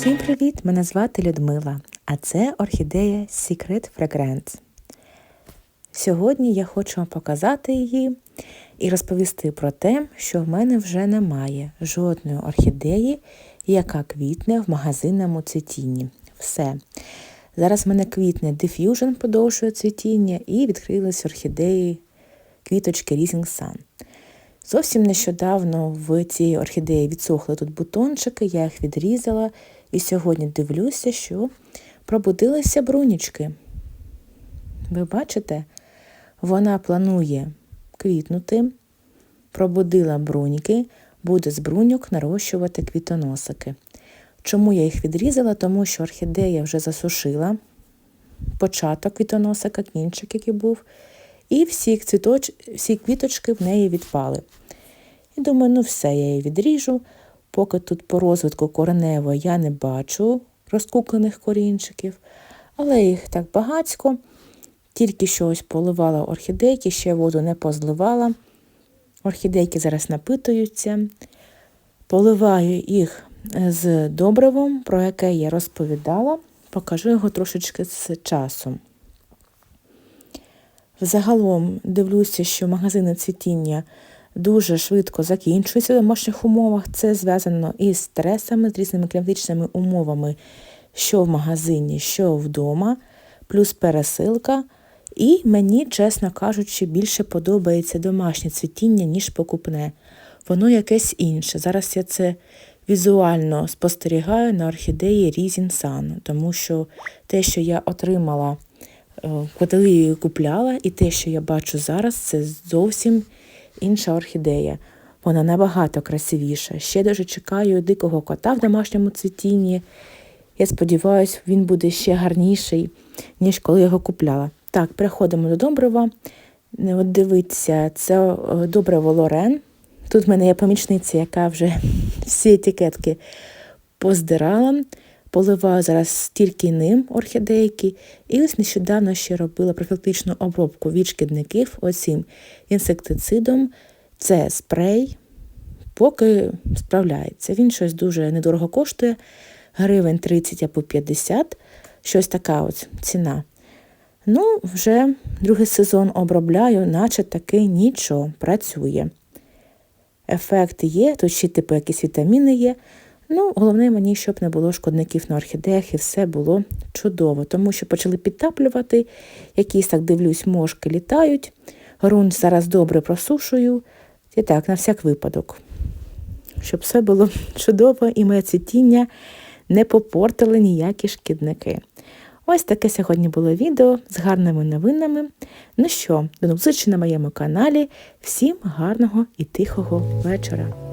Всім привіт! Мене звати Людмила, а це орхідея Secret Fragrance. Сьогодні я хочу вам показати її і розповісти про те, що в мене вже немає жодної орхідеї, яка квітне в магазинному цвітінні. Все. Зараз в мене квітне Diffusion подовжує цвітіння і відкрились орхідеї квіточки Rising Sun. Зовсім нещодавно в цій орхідеї відсохли тут бутончики, я їх відрізала, і сьогодні дивлюся, що пробудилися брунічки. Ви бачите, вона планує квітнути, пробудила бруніки, буде з бруньок нарощувати квітоносики. Чому я їх відрізала? Тому що орхідея вже засушила початок квітоносика, кінчик, який був, і всі, цвіточ... всі квіточки в неї відпали. І думаю, ну все, я її відріжу. Поки тут по розвитку коренево я не бачу розкуклених корінчиків, але їх так багацько. Тільки щось поливала орхідейки, ще воду не позливала. Орхідейки зараз напитуються. Поливаю їх з добривом, про яке я розповідала, покажу його трошечки з часом. Взагалом дивлюся, що магазини цвітіння дуже швидко закінчуються в домашніх умовах. Це зв'язано із стресами, з різними кліматичними умовами, що в магазині, що вдома, плюс пересилка. І мені, чесно кажучи, більше подобається домашнє цвітіння, ніж покупне. Воно якесь інше. Зараз я це візуально спостерігаю на орхідеї Різін Сан, тому що те, що я отримала, коли її купляла, і те, що я бачу зараз, це зовсім інша орхідея. Вона набагато красивіша. Ще дуже чекаю дикого кота в домашньому цвітінні. Я сподіваюся, він буде ще гарніший, ніж коли його купляла. Так, переходимо до добрива. От дивіться, це добриво Лорен. Тут в мене є помічниця, яка вже всі етикетки поздирала. Поливаю зараз тільки ним орхідейки. І ось нещодавно ще робила профілактичну обробку від шкідників оцим інсектицидом. Це спрей, поки справляється. Він щось дуже недорого коштує, гривень 30 або 50, щось така ось ціна. Ну, вже другий сезон обробляю, наче таки нічого, працює. Ефект є, тут ще типу якісь вітаміни є. Ну, головне мені, щоб не було шкодників на орхідеях і все було чудово, тому що почали підтаплювати, якісь так дивлюсь, мошки літають. Грунт зараз добре просушую. І так, на всяк випадок, щоб все було чудово і моє цвітіння не попортили ніякі шкідники. Ось таке сьогодні було відео з гарними новинами. Ну що, до нових зустрічей на моєму каналі. Всім гарного і тихого вечора!